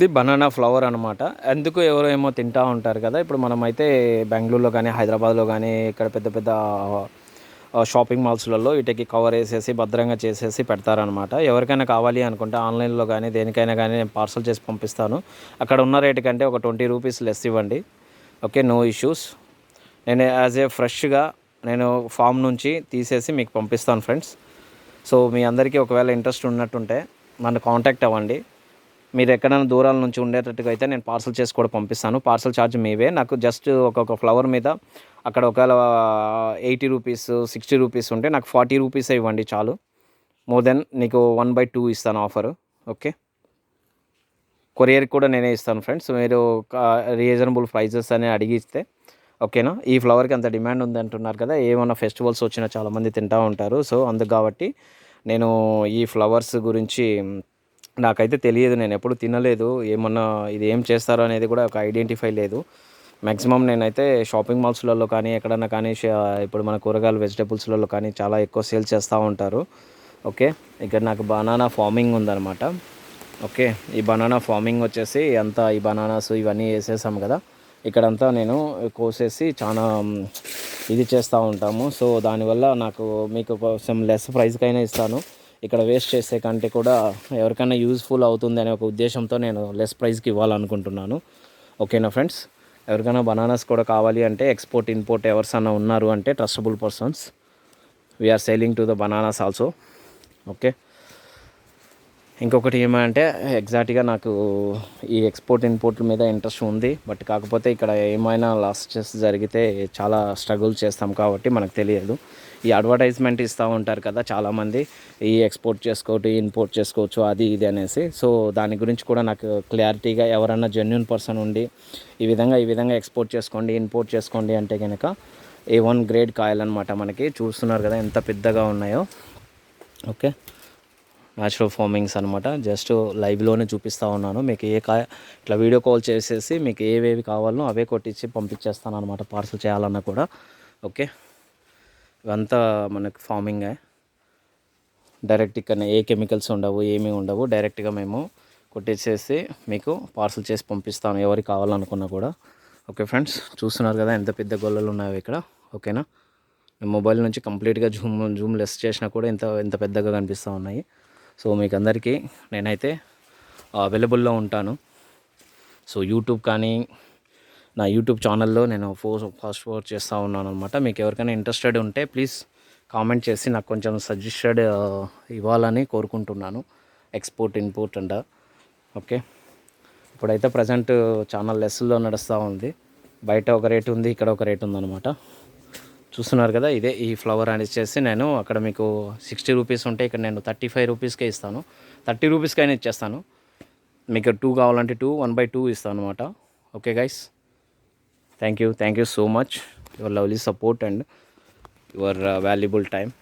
ఇది banana flower అనమాట ఎందుకు ఎవరో ఏమో తింటూ ఉంటారు కదా. ఇప్పుడు మనమైతే బెంగళూరులో కానీ హైదరాబాద్లో కానీ ఇక్కడ పెద్ద పెద్ద షాపింగ్ మాల్స్లలో వీటికి కవర్ వేసేసి భద్రంగా చేసేసి పెడతారనమాట ఎవరికైనా కావాలి అనుకుంటే ఆన్లైన్లో కానీ దేనికైనా కానీ నేను పార్సల్ చేసి పంపిస్తాను. అక్కడ ఉన్న రేటు కంటే ఒక ట్వంటీ రూపీస్ లెస్ ఇవ్వండి. Okay no issues. నేను యాజ్ ఏ ఫ్రెష్గా నేను ఫామ్ నుంచి తీసేసి మీకు పంపిస్తాను ఫ్రెండ్స్. సో మీ అందరికీ ఒకవేళ ఇంట్రెస్ట్ ఉన్నట్టుంటే నన్ను కాంటాక్ట్ అవ్వండి. మీరు ఎక్కడైనా దూరాల నుంచి ఉండేటట్టుగా అయితే నేను పార్సల్ చేసి కూడా పంపిస్తాను. పార్సల్ ఛార్జ్ మీవే. నాకు జస్ట్ ఒక్కొక్క ఫ్లవర్ మీద అక్కడ ఒకవేళ ఎయిటీ రూపీస్ సిక్స్టీ రూపీస్ ఉంటే నాకు ఫార్టీ రూపీస్ ఇవ్వండి చాలు. మోర్ దెన్ నీకు వన్ బై టూ ఇస్తాను ఆఫర్. ఓకే? కొరియర్ కూడా నేనే ఇస్తాను ఫ్రెండ్స్. మీరు రీజనబుల్ ప్రైజెస్ అని అడిగిస్తే ఓకేనా? ఈ ఫ్లవర్కి అంత డిమాండ్ ఉంది అంటున్నారు కదా ఏమైనా ఫెస్టివల్స్ వచ్చినా చాలామంది తింటూ ఉంటారు. సో అందుకు కాబట్టి నేను ఈ ఫ్లవర్స్ గురించి నాకైతే తెలియదు నేను ఎప్పుడు తినలేదు ఏమన్నా ఇది ఏం చేస్తారో అనేది కూడా ఒక ఐడెంటిఫై లేదు. మ్యాక్సిమం నేనైతే షాపింగ్ మాల్స్లలో కానీ ఎక్కడన్నా కానీ ఇప్పుడు మన కూరగాయలు వెజిటబుల్స్లలో కానీ చాలా ఎక్కువ సేల్ చేస్తూ ఉంటారు. ఓకే? ఇక్కడ నాకు బనానా ఫార్మింగ్ ఉందన్నమాట. ఓకే? ఈ బనానా ఫార్మింగ్ వచ్చేసి అంతా ఈ బనానాస్ ఇవన్నీ వేసేసాం కదా. ఇక్కడంతా నేను కోసేసి చాలా ఇది చేస్తూ ఉంటాము. సో దానివల్ల నాకు మీకు కొంచెం లెస్ ప్రైస్కైనా ఇస్తాను. ఇక్కడ వేస్ట్ చేసే కంటే కూడా ఎవరికైనా యూజ్ఫుల్ అవుతుంది అనే ఒక ఉద్దేశంతో నేను లెస్ ప్రైస్కి ఇవ్వాలనుకుంటున్నాను. ఓకేనా ఫ్రెండ్స్ ఎవరికైనా బనానాస్ కూడా కావాలి అంటే ఎక్స్పోర్ట్ ఇంపోర్ట్ ఎవర్స్ అన్న ఉన్నారు అంటే trustable persons we are selling to the bananas also okay ఇంకొకటి ఏమంటే ఎగ్జాక్ట్గా నాకు ఈ ఎక్స్పోర్ట్ ఇంపోర్ట్ మీద ఇంట్రెస్ట్ ఉంది. బట్ కాకపోతే ఇక్కడ ఏమైనా లాసెస్ జరిగితే చాలా స్ట్రగుల్ చేస్తాం కాబట్టి మనకు తెలియదు. ఈ అడ్వర్టైజ్మెంట్ ఇస్తూ ఉంటారు కదా చాలామంది. ఈ ఎక్స్పోర్ట్ చేసుకోవచ్చు ఇంపోర్ట్ చేసుకోవచ్చు అది ఇది అనేసి. సో దాని గురించి కూడా నాకు క్లారిటీగా ఎవరన్నా జెన్యున్ పర్సన్ ఉండి ఈ విధంగా ఈ విధంగా ఎక్స్పోర్ట్ చేసుకోండి ఇంపోర్ట్ చేసుకోండి అంటే కనుక ఏ వన్ గ్రేడ్ కాయలు అనమాట మనకి. చూస్తున్నారు కదా ఎంత పెద్దగా ఉన్నాయో. ఓకే. న్యాచురల్ ఫార్మింగ్స్ అనమాట జస్ట్ లైవ్లోనే చూపిస్తూ ఉన్నాను. మీకు ఏ కాయ ఇట్లా వీడియో కాల్ చేసేసి మీకు ఏవేవి కావాలో అవే కొట్టించి పంపించేస్తాను అనమాట పార్సల్ చేయాలన్నా కూడా. ఓకే. ఇవంతా మనకు ఫార్మింగే. డైరెక్ట్ ఇక్కడ ఏ కెమికల్స్ ఉండవు ఏమీ ఉండవు. డైరెక్ట్గా మేము కొట్టేసేసి మీకు పార్సల్ చేసి పంపిస్తాను ఎవరికి కావాలనుకున్నా కూడా. ఓకే ఫ్రెండ్స్ చూస్తున్నారు కదా ఎంత పెద్ద గొల్లలు ఉన్నాయో ఇక్కడ. ఓకేనా నేను మొబైల్ నుంచి కంప్లీట్గా జూమ్ జూమ్ లెస్ చేసినా కూడా ఇంత ఇంత పెద్దగా కనిపిస్తూ ఉన్నాయి. సో మీకు అందరికీ నేనైతే అవైలబుల్లో ఉంటాను. సో యూట్యూబ్ కానీ నా యూట్యూబ్ ఛానల్లో నేను ఫోర్ ఫాస్ట్ ఫోర్ చేస్తూ ఉన్నాను అనమాట మీకు ఎవరికైనా ఇంట్రెస్టెడ్ ఉంటే ప్లీజ్ కామెంట్ చేసి నాకు కొంచెం సజెస్టెడ్ uh, ఇవ్వాలని కోరుకుంటున్నాను. ఎక్స్పోర్ట్ ఇంపోర్ట్ అంట. ఓకే ఇప్పుడైతే ప్రజెంట్ చాలా లెస్సుల్లో నడుస్తూ ఉంది. బయట ఒక రేట్ ఉంది ఇక్కడ ఒక రేట్ ఉందన్నమాట. చూస్తున్నారు కదా ఇదే ఈ ఫ్లవర్ అనేది చేసి నేను అక్కడ మీకు సిక్స్టీ రూపీస్ ఉంటే ఇక్కడ నేను థర్టీ ఫైవ్ రూపీస్కే ఇస్తాను. థర్టీ రూపీస్కైనా ఇచ్చేస్తాను. మీకు టూ కావాలంటే టూ వన్ బై టూ ఇస్తాను అనమాట okay guys thank you. Thank you so much. Your lovely support and your uh, valuable time.